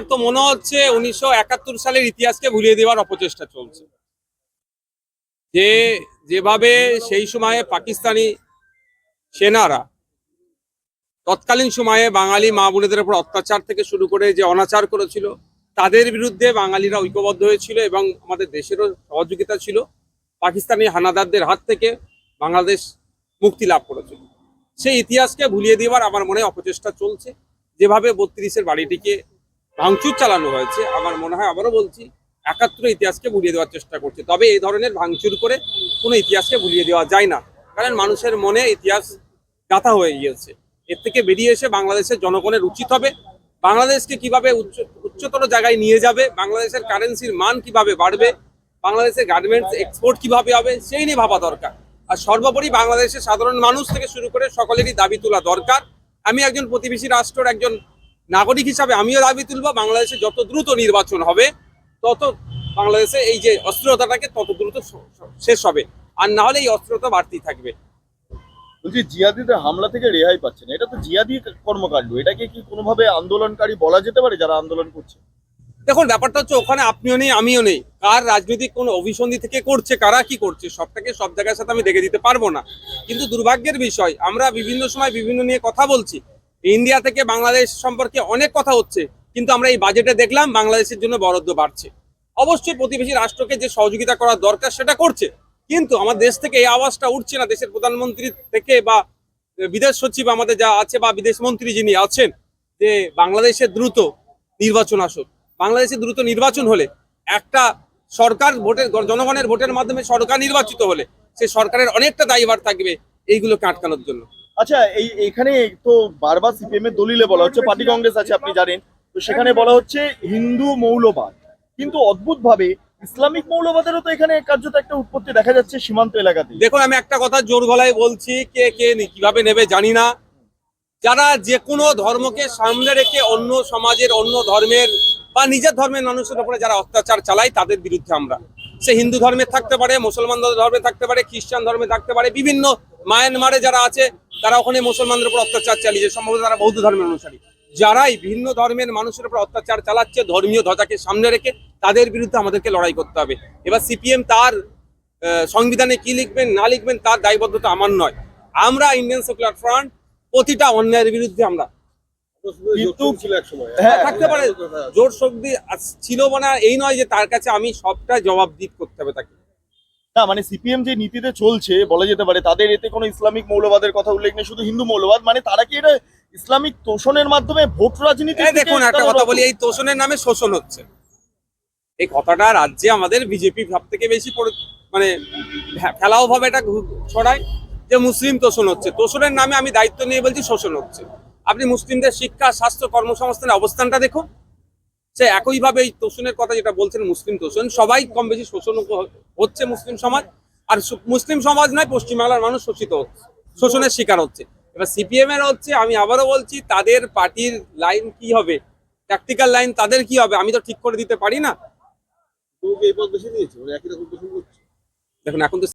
আমার তো মনে হচ্ছে উনিশশো একাত্তর সালের ইতিহাসকে ভুলিয়ে দেওয়ার অপচেষ্টা চলছে। যে যেভাবে সেই সময়ে পাকিস্তানি সেনারা তৎকালীন সময়ে বাঙালি মা বোনেদের উপর অত্যাচার থেকে শুরু করে যে অনাচার করেছিল, তাদের বিরুদ্ধে বাঙালিরা ঐক্যবদ্ধ হয়েছিল এবং আমাদের দেশেরও সহযোগিতা ছিল। পাকিস্তানি হানাদারদের হাত থেকে বাংলাদেশ মুক্তি লাভ করেছিল। সেই ইতিহাসকে ভুলিয়ে দেওয়ার আমার মনে অপচেষ্টা চলছে। যেভাবে বত্রিশের বাড়িটিকে ভাঙচুর চালানো হয়েছে, আমার মনে হয় আবারও বলছি, একাত্তর ইতিহাসকে ভুলিয়ে দেওয়ার চেষ্টা করছে। তবে এই ধরনের ভাঙচুর করে কোনো ইতিহাসকে ভুলিয়ে দেওয়া যায় না, কারণ মানুষের মনে ইতিহাস গাথা হয়ে গিয়েছে। এর থেকে বেরিয়ে এসে বাংলাদেশের জনগণের উচিত হবে, বাংলাদেশকে কীভাবে উচ্চ, উচ্চতর জায়গায় নিয়ে যাবে, বাংলাদেশের কারেন্সির মান কীভাবে বাড়বে, বাংলাদেশের গার্মেন্টস এক্সপোর্ট কীভাবে হবে, সেই নিয়ে ভাবা দরকার। আর সর্বোপরি বাংলাদেশের সাধারণ মানুষ থেকে শুরু করে সকলেরই দাবি তোলা দরকার। আমি একজন প্রতিবেশী রাষ্ট্রের একজন নাগরিক হিসাবে আমিও দাবি তুলব বাংলাদেশে যত দ্রুত নির্বাচন হবে তত বাংলাদেশে এই যে অস্থিরতাটাকে তত দ্রুত শেষ হবে। আর না হলে এই অস্থিরতা বাড়তেই থাকবে। বলছি জিয়াদিদের হামলা থেকে রেহাই পাচ্ছে না এটা তো জিয়াদি কর্মকাণ্ড। এটাকে কি কোনোভাবে আন্দোলনকারী বলা যেতে পারে যারা আন্দোলন করছে? দেখুন ব্যাপারটা হচ্ছে ওখানে আপনিও নেই আমিও নেই। কার রাজনৈতিক কোন অভিসন্ধি থেকে করছে কারা কি করছে সবটাকে সব জায়গার সাথে আমি দেখে দিতে পারব না। কিন্তু দুর্ভাগ্যের বিষয় আমরা বিভিন্ন সময় বিভিন্ন নিয়ে কথা বলছি। ইন্ডিয়া থেকে বাংলাদেশ সম্পর্কে অনেক কথা হচ্ছে, কিন্তু আমরা এই বাজেটে দেখলাম বাংলাদেশের জন্য বরাদ্দ বাড়ছে। অবশ্যই প্রতিবেশী রাষ্ট্রকে যে সহযোগিতা করা দরকার সেটা করছে, কিন্তু আমার দেশ থেকে এই আওয়াজটা উঠছে না, দেশের প্রধানমন্ত্রী থেকে বা বিদেশ সচিব আমাদের যা আছে বা বিদেশ মন্ত্রী যিনি আছেন, যে বাংলাদেশে দ্রুত নির্বাচন আসুক। বাংলাদেশে দ্রুত নির্বাচন হলে একটা সরকার ভোটের, জনগণের ভোটের মাধ্যমে সরকার নির্বাচিত হলে, সে সরকারের অনেকটা দায়ভার থাকবে এইগুলোকে আটকানোর জন্য। আচ্ছা এই এখানে তো বারবার সিপিএম এর দলিলে বলা হচ্ছে, পার্টি কংগ্রেস আছে, আপনি জানেন। তো সেখানে বলা হচ্ছে হিন্দু মৌলবাদ। কিন্তু অদ্ভুত ভাবে ইসলামিক মৌলবাদেরও তো এখানে কার্যত একটা উৎপত্তি দেখা যাচ্ছে সীমান্ত এলাকাতে। দেখুন, আমি একটা কথা জোর গলায় বলছি, কে কে কীভাবে নেবে জানি না। যারা যে কোনো ধর্মকে সামনে রেখে অন্য সমাজের, অন্য ধর্মের বা নিজের ধর্মের মানুষের উপরে যারা অত্যাচার চালায়, তাদের বিরুদ্ধে আমরা। সে হিন্দু ধর্মে থাকতে পারে, মুসলমান ধর্মে থাকতে পারে, খ্রিস্টান ধর্মে থাকতে পারে, বিভিন্ন মায়ানমারে যারা আছে তারা ওখানে মুসলমানদের উপর অত্যাচার চালিয়েছে সম্ভবত তারা বৌদ্ধ ধর্মের অনুসারী। যারাই ভিন্ন ধর্মের মানুষের উপর অত্যাচার চালাচ্ছে ধর্মীয় ধ্বজাকে সামনে রেখে তাদের বিরুদ্ধে আমাদেরকে লড়াই করতে হবে। এবার সিপিএম তার সংবিধানে কি লিখবেন না লিখবেন তার দায়বদ্ধতা আমার নয়। আমরা ইন্ডিয়ান সেকুলার ফ্রন্ট প্রতিটা অন্যায়ের বিরুদ্ধে আমরা হ্যাঁ থাকতে পারে। জোর শক্তি ছিল না এই নয় যে তার কাছে আমি সবটা জবাব দিতে করতে হবে তাকে। না মানে সিপিএম যে নীতিতে চলছে বলা যেতে পারে তাদের এতে কোনো ইসলামিক মৌলবাদের কথা উল্লেখ নেই শুধু হিন্দু মৌলবাদ মানে তারা কি এটা ইসলামিক তোষণের মাধ্যমে ভোট রাজনীতি দেখুন একটা কথা বলি এই তোষণের নামে শোষণ হচ্ছে। এই কথাটা রাজ্যে আমাদের বিজেপি সব থেকে বেশি মানে ফেলাও ভাবে এটা ছড়ায় যে মুসলিম তোষণ হচ্ছে। তোষণের নামে আমি দায়িত্ব নিয়ে বলছি শোষণ হচ্ছে। আপনি মুসলিমদের শিক্ষা স্বাস্থ্য কর্মসংস্থানের অবস্থানটা দেখুন। সে একইভাবে এই তোষণের কথা যেটা বলছেন মুসলিম তোষণ সবাই কম বেশি শোষণ হচ্ছে মুসলিম সমাজ আর মুসলিম সমাজ নয় পশ্চিমবাংলার মানুষ শোষিত হচ্ছে শোষণের শিকার হচ্ছে। এবার সিপিএম এর হচ্ছে আমি আবারও বলছি তাদের পার্টির লাইন কি হবে? ট্যাকটিক্যাল লাইন তাদের কি হবে? আমি তো ঠিক করে দিতে পারি না। দেখুন এখন তো